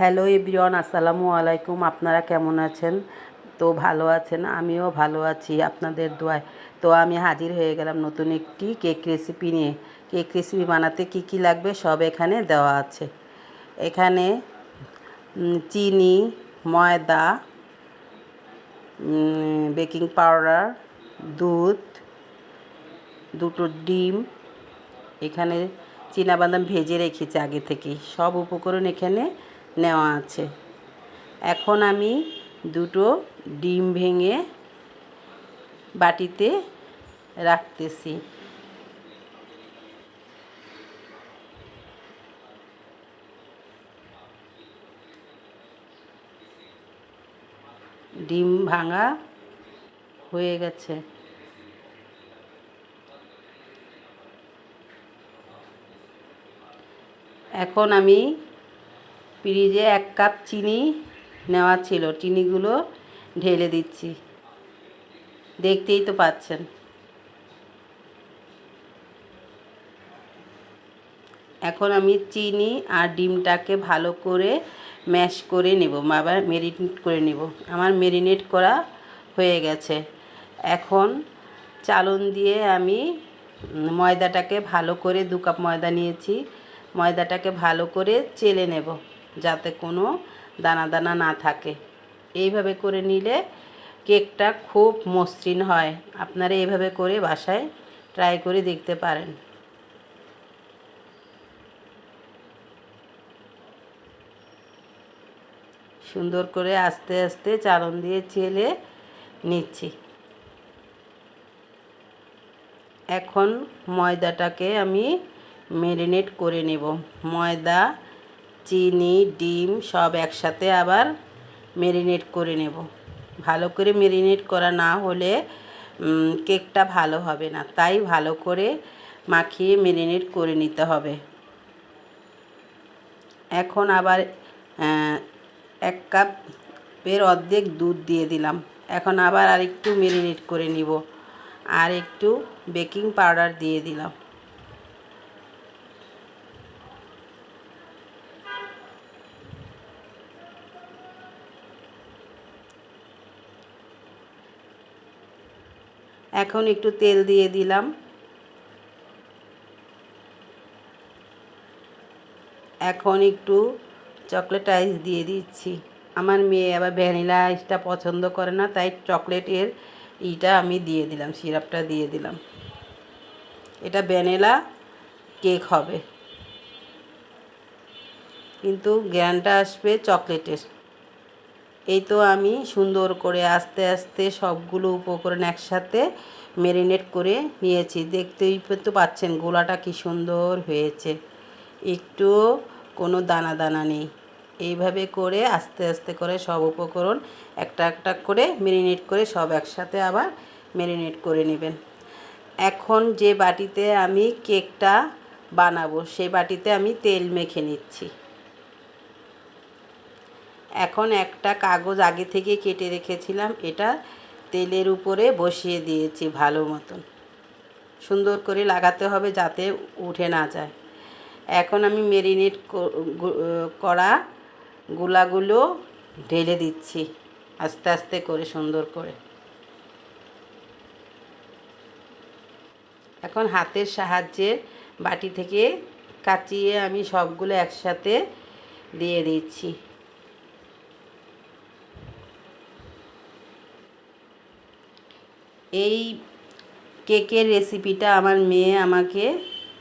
Hello everyone, আসসালামু আলাইকুম। আপনারা কেমন আছেন? তো ভালো আছেন, আমিও ভালো আছি আপনাদের দোয়ায়। তো আমি হাজির হয়ে গেলাম নতুন একটি কেক রেসিপি নিয়ে। কেক রেসিপি বানাতে কি কি লাগবে সব এখানে দেওয়া আছে। এখানে চিনি, ময়দা বেকিং পাউডার, দুধ, দুটো ডিম, এখানে বাদাম ভেজে রেখেছি আগে থেকেই। সব উপকরণ এখানে নেওয়া আছে। এখন আমি দুটো ডিম ভেঙে বাটিতে রাখতেছি। ডিম ভাঙা হয়ে গেছে। এখন আমি ফ্রিজে এক কাপ চিনি নেওয়া ছিল। চিনিগুলো ঢেলে দিচ্ছি। দেখতেই তো পাচ্ছেন। এখন আমি চিনি আর ডিমটাকে ভালো করে ম্যাশ করে নেব। আবার মেরিনেট করে নেব। আমার মেরিনেট করা হয়ে গেছে। এখন চালন দিয়ে আমি ময়দাটাকে ভালো করে দু কাপ ময়দা নিয়েছি। ময়দাটাকে ভালো করে চেলে নেব। যাতে কোনো দানা দানা না থাকে। এইভাবে করে নিলে কেকটা খুব মসৃণ হয়। আপনারা এইভাবে করে বাসায় ট্রাই করে দেখতে পারেন। সুন্দর করে আস্তে আস্তে চালন দিয়ে চেলে নিচ্ছি। এখন ময়দাটাকে আমি ম্যারিনেট করে নেব। ময়দা চিনি, ডিম সব একসাথে আবার মেরিনেট করে নেব। ভালো করে মেরিনেট করা না হলে কেকটা ভালো হবে না। তাই ভালো করে মাখিয়ে মেরিনেট করে নিতে হবে। এখন আবার এক কাপের অর্ধেক দুধ দিয়ে দিলাম। এখন আবার আরেকটু মেরিনেট করে নিব। আর একটু বেকিং পাউডার দিয়ে দিলাম। এখন একটু তেল দিয়ে দিলাম। এখন একটু চকলেট আইস দিয়ে দিচ্ছি। আমার মেয়ে আবার ভ্যানিলা আইসটা পছন্দ করে না, তাই চকলেটের ইটা আমি দিয়ে দিলাম সিরাপটা দিয়ে দিলাম। এটা ভ্যানিলা কেক হবে। কিন্তু জ্ঞানটা আসবে চকলেটের এই তো আমি সুন্দর করে আস্তে আস্তে সবগুলো উপকরণ একসাথে ম্যারিনেট করে নিয়েছি। দেখতেই তো পাচ্ছেন গোলাটা কি সুন্দর হয়েছে। একটু কোনো দানা দানা নেই। এইভাবে করে আস্তে আস্তে করে সব উপকরণ একটা একটা করে ম্যারিনেট করে সব একসাথে আবার ম্যারিনেট করে নেবেন। এখন যে বাটিতে আমি কেকটা বানাবো সেই বাটিতে আমি তেল মেখে নিচ্ছি। এখন একটা কাগজ আগে থেকে কেটে রেখেছিলাম, এটা তেলের উপরে বসিয়ে দিয়েছি ভালো মতন। সুন্দর করে লাগাতে হবে যাতে উঠে না যায়। এখন আমি মেরিনেট করা গুলাগুলো ঢেলে দিচ্ছি আস্তে আস্তে করে, সুন্দর করে। এখন হাতের সাহায্যে বাটি থেকে কাচিয়ে আমি সবগুলো একসাথে দিয়ে দিচ্ছি। এই কেকের রেসিপিটা আমার মেয়ে আমাকে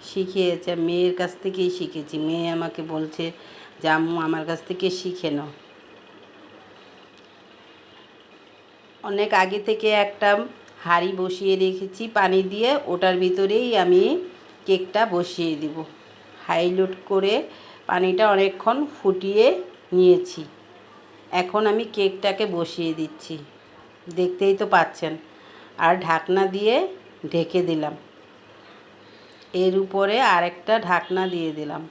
শিখিয়েছে, মেয়ের কাছ থেকেই শিখেছি। মেয়ে আমাকে বলছে যে, আম্মু, আমার কাছ থেকে শিখে নাও। অনেক আগে থেকে একটা হাঁড়ি বসিয়ে রেখেছি পানি দিয়ে, ওটার ভিতরেই আমি কেকটা বসিয়ে দিব। হাইলোড করে পানিটা অনেকক্ষণ ফুটিয়ে নিয়েছি। এখন আমি কেকটাকে বসিয়ে দিচ্ছি। দেখতেই তো পাচ্ছেন। আর ঢাকনা দিয়ে ঢেকে দিলাম। এর উপরে আরেকটা ঢাকনা দিয়ে দিলাম।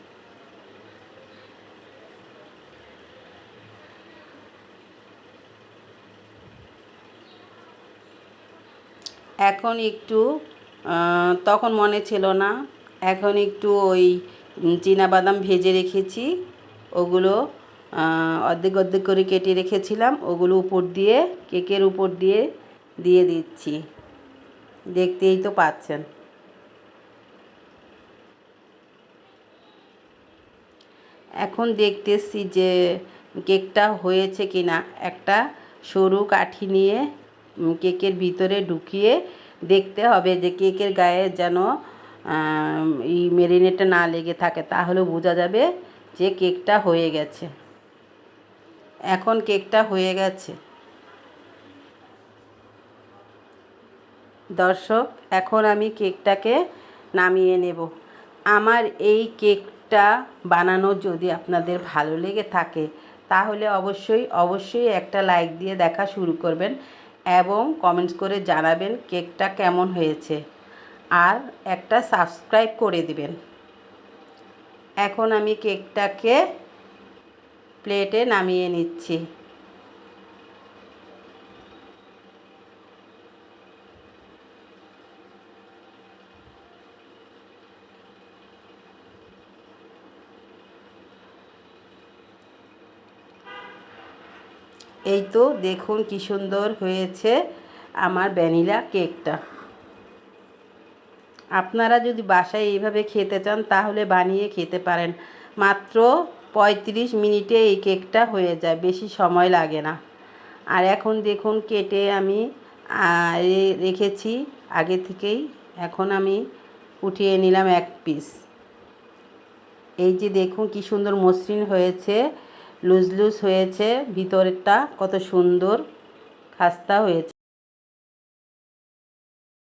এখন একটু তখন মনে ছিল না, এখন একটু ওই বাদাম ভেজে রেখেছি, ওগুলো অর্ধেক অর্ধেক করে কেটে রেখেছিলাম, ওগুলো উপর দিয়ে, কেকের উপর দিয়ে দিয়ে দিচ্ছি। দেখতেই তো পাচ্ছেন। এখন দেখতেছি যে কেকটা হয়েছে কি না একটা সরু কাঠি নিয়ে কেকের ভিতরে ঢুকিয়ে দেখতে হবে যে কেকের গায়ে যেন এই মেরিনেটটা না লেগে থাকে। তাহলে বোঝা যাবে যে কেকটা হয়ে গেছে। এখন কেকটা হয়ে গেছে। দর্শক, এখন আমি কেকটাকে নামিয়ে নেব। আমার এই কেকটা বানানো যদি আপনাদের ভালো লেগে থাকে, তাহলে অবশ্যই অবশ্যই একটা লাইক দিয়ে দেখা শুরু করবেন এবং কমেন্টস করে জানাবেন কেকটা কেমন হয়েছে। আর একটা সাবস্ক্রাইব করে দিবেন। এখন আমি কেকটাকে প্লেটে নামিয়ে নিচ্ছি। এই তো দেখুন কি সুন্দর হয়েছে আমার ভ্যানিলা কেকটা। আপনারা যদি বাসায় এইভাবে খেতে চান, তাহলে বানিয়ে খেতে পারেন। মাত্র পঁয়ত্রিশ মিনিটে এই কেকটা হয়ে যায়, বেশি সময় লাগে না। আর এখন দেখুন কেটে আমি রেখেছি আগে থেকেই। এখন আমি উঠিয়ে নিলাম এক পিস। এই যে দেখুন কি সুন্দর মসৃণ হয়েছে। লুজ লুজ হয়েছে ভিতরেরটা কত সুন্দর খাস্তা হয়েছে।